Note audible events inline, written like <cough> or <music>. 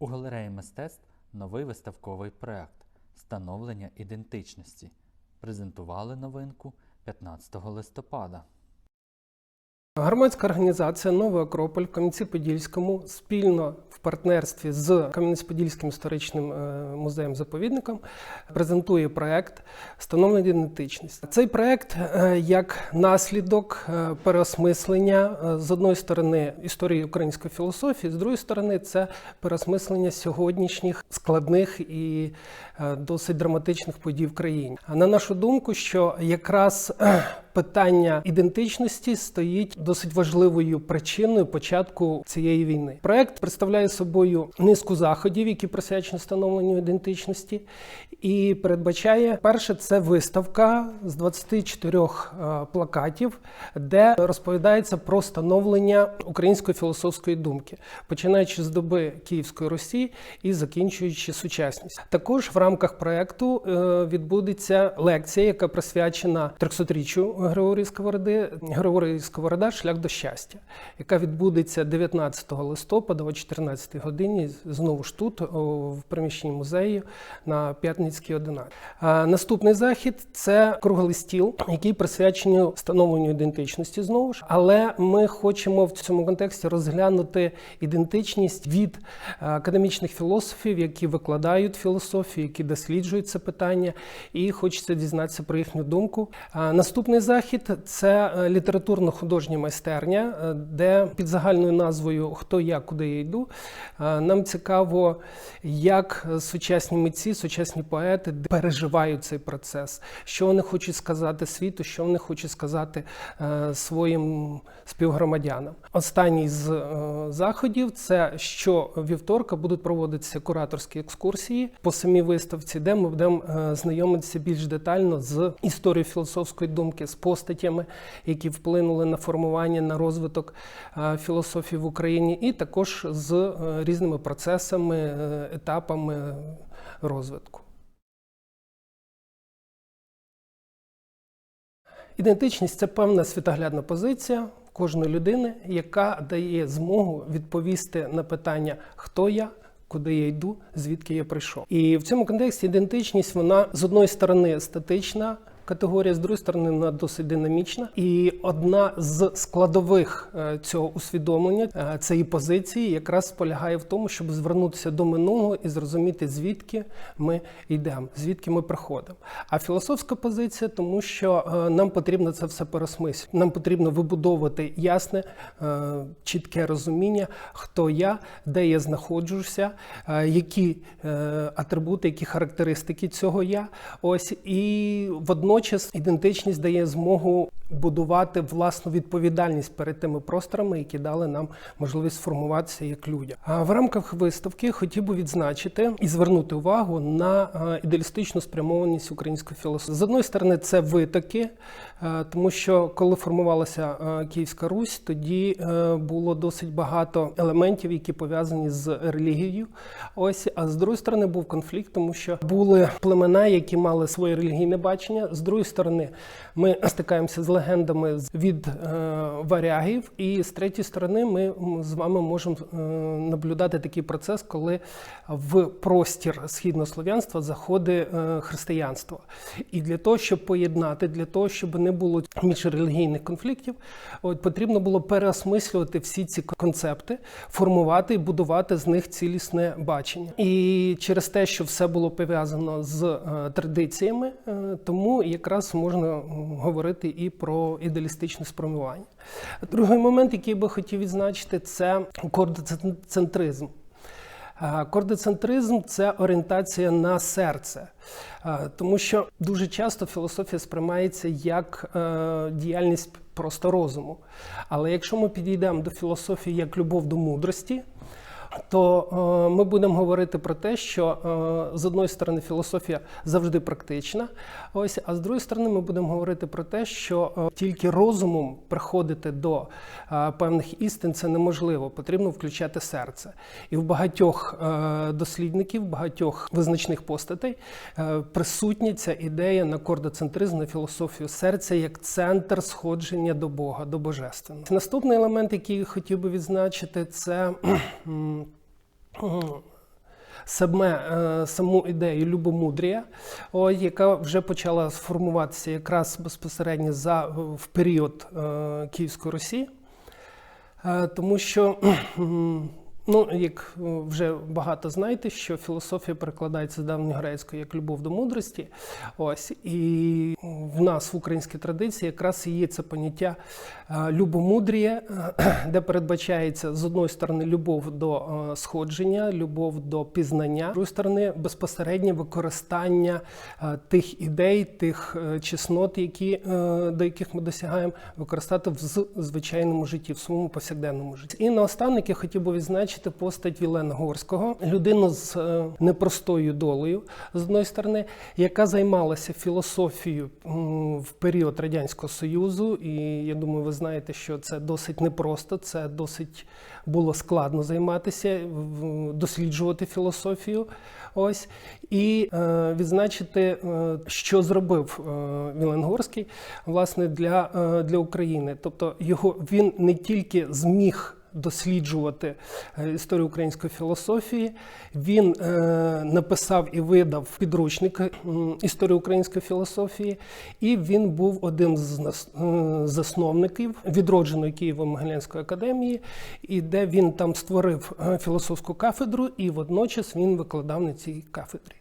У галереї мистецтв новий виставковий проект Становлення ідентичності. Презентували новинку 15 листопада. Громадська організація Новий Акрополь в Кам'янці-Подільському спільно в партнерстві з Кам'янець-Подільським історичним е, музеєм-заповідником презентує проект Становлення ідентичності. Цей проект е, як наслідок е, переосмислення з одної сторони історії української філософії, з другої сторони, це переосмислення сьогоднішніх складних і досить драматичних подій в країні. А на нашу думку, що якраз питання ідентичності стоїть досить важливою причиною початку цієї війни. Проект представляє собою низку заходів, які присвячені встановленню ідентичності, і передбачає перше це виставка з 24 е, плакатів, де розповідається про становлення української філософської думки, починаючи з доби Київської Русі і закінчуючи сучасність. Також в рамках проекту е, відбудеться лекція, яка присвячена 300-річчю Григорія Сковороди, Григорій Сковорода Шлях до щастя, яка відбудеться 19 листопада о 14 годині. Знову ж тут, в приміщенні музею на П'ятницькій 11. А наступний захід це круглий стіл, який присвячений встановленню ідентичності знову ж. Але ми хочемо в цьому контексті розглянути ідентичність від е, академічних філософів, які викладають філософію, які досліджують це питання, і хочеться дізнатися про їхню думку. Наступний захід це е, літературно-художня майстерня, е, де під загальною назвою Хто я, куди я йду. е, Нам цікаво, як сучасні митці, сучасні поети переживають цей процес, що вони хочуть сказати світу, що вони хочуть сказати своїм співгромадянам. Останній з заходів це що вівторка будуть проводитися кураторські екскурсії по самій виставці, де ми будемо знайомитися більш детально з історією філософської думки, з постатями, які вплинули на формування, на розвиток е, філософії в Україні, і також з е, різними процесами, е, етапами розвитку. Ідентичність це певна світоглядна позиція кожної людини, яка дає змогу відповісти на питання, хто я. Куди я йду, звідки я прийшов, і в цьому контексті ідентичність вона з одної сторони статична категорія, з другої сторони вона досить динамічна. І одна з складових е, цього усвідомлення е, цієї позиції якраз полягає в тому, щоб звернутися до минулого і зрозуміти, звідки ми йдемо, звідки ми приходимо. А філософська позиція, тому що е, нам потрібно це все переосмислити. Нам потрібно вибудовувати ясне, чітке розуміння, хто я, де я знаходжуся, які атрибути, які характеристики цього я. Ось і водночас ідентичність дає змогу будувати власну відповідальність перед тими просторами, які дали нам можливість сформуватися як людям. А в рамках виставки хотів би відзначити і звернути увагу на е, ідеалістичну спрямованість української філософії. З одної сторони, це витоки, е, тому що коли формувалася е, Київська Русь, тоді було досить багато елементів, які пов'язані з релігією. Ось, а з другої сторони, був конфлікт, тому що були племена, які мали своє релігійне бачення. З другої сторони, ми стикаємося з легендами від е, варягів, і з третьої сторони, ми з вами можемо е, наблюдати такий процес, коли в простір східнослов'янства заходить е, християнство. І для того, щоб поєднати, для того, щоб не було міжрелігійних конфліктів, от потрібно було переосмислювати всі ці концепти, формувати і будувати з них цілісне бачення. І через те, що все було пов'язано з традиціями, тому якраз можна говорити і про ідеалістичне спрямування. Другий момент, який би хотів відзначити, це кордоцентризм. Е, Кордоцентризм це орієнтація на серце, Е, тому що дуже часто філософія сприймається як е, діяльність просто розуму. Але якщо ми підійдемо до філософії як любов до мудрості, то е, ми будемо говорити про те, що е, з одної сторони філософія завжди практична, ось, а з другої сторони, ми будемо говорити про те, що е, тільки розумом приходити до певних істин це неможливо. Потрібно включати серце. І в багатьох дослідників, багатьох визначних постатей присутня ця ідея на кордоцентризм, на філософію серця як центр сходження до Бога, до Божественного. Наступний елемент, який я хотів би відзначити, це саме е, саму ідею любомудрія, яка вже почала сформуватися якраз безпосередньо за в період е, Київської Росії. Е, Тому що, ну, як е, вже багато знаєте, що філософія перекладається з давньогрецької як любов до мудрості. Ось і в нас в українській традиції якраз і є це поняття е, любомудрія, е, <clears throat> де передбачається з одної сторони любов до е, сходження, любов до пізнання, з другої сторони безпосереднє використання е, тих ідей, тих е, чеснот, які, е, до яких ми досягаємо, використати в звичайному житті, в своєму повсякденному житті. І наостанок я хотів би відзначити постать Вілена Горського, людину з е, непростою долею, з одної сторони, яка займалася філософією в період Радянського Союзу. І я думаю, ви знаєте, що це досить непросто, це досить було складно займатися, досліджувати філософію. Ось і е, відзначити, е, що зробив е, Вілен Горський власне для, е, для України. Тобто його він не тільки зміг. Досліджувати е, історію української філософії. Він е, написав і видав підручник історії української філософії, і він був одним з е, засновників відродженої Києво-Могилянської академії, і де він там створив е, філософську кафедру, і водночас він викладав на цій кафедрі.